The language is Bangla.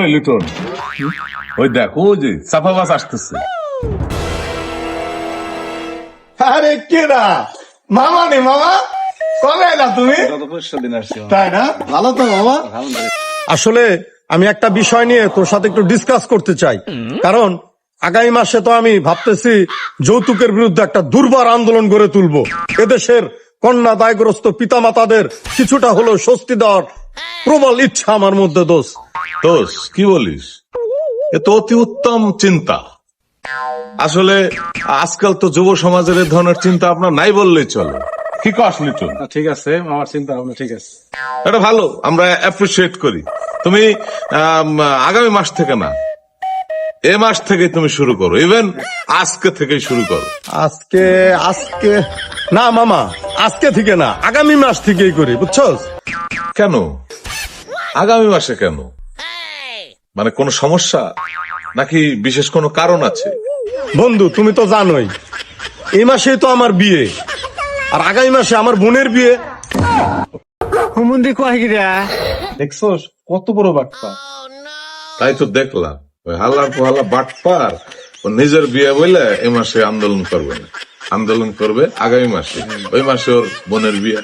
ওই লিটন? ওই দেখ ওই যে সাফা বাস আসতেছে। আরে কেডা মামা নে মামা? কবে এলা তুমি? তাই না? ভালো তো মামা? আসলে আমি একটা বিষয় নিয়ে তোর সাথে একটু ডিসকাস করতে চাই। কারণ আগামী মাসে তো আমি ভাবতেছি যৌতুকের বিরুদ্ধে একটা দুর্বার আন্দোলন গড়ে তুলবো। এদেশের কন্যা দায়গ্রস্ত পিতামাতাদের কিছুটা হলেও স্বস্তি দেওয়ার প্রবল ইচ্ছা আমার মধ্যে দোষ দোষ কি বলিস? এ তো অতি উত্তম চিন্তা। আসলে আজকাল তো যুব সমাজের এ ধরনের চিন্তা আপনার নাই বললেই চলে। কি কস লিটন? ঠিক আছে আমার চিন্তা ভাবনা ঠিক আছে। এটা ভালো আমরা অ্যাপ্রিসিয়েট করি। তুমি আম, আগামী মাস থেকে না এ মাস থেকে তুমি শুরু করো। ইভেন আজকে থেকেই শুরু করো। আজকে আজকে না মামা আজকে থেকে না আগামী মাস থেকেই করি বুঝছস? কেন? আগামী মাসে কেন? মানে কোনো সমস্যা? নাকি বিশেষ কোনো কারণ আছে? বন্ধু তুমি তো জানোই এই মাসেই তো আমার বিয়ে আর আগামী মাসে আমার বোনের বিয়ে। হুমুন্দি দেখছোস কত বড় বাটপা তাই তো দেখলাম ওই হাল্লার পোহালা বাটপার ও নিজের বিয়ে বলে এ মাসে আন্দোলন করবে না। আন্দোলন করবে আগামী মাসে। ওই মাসে ওর বোনের বিয়ে।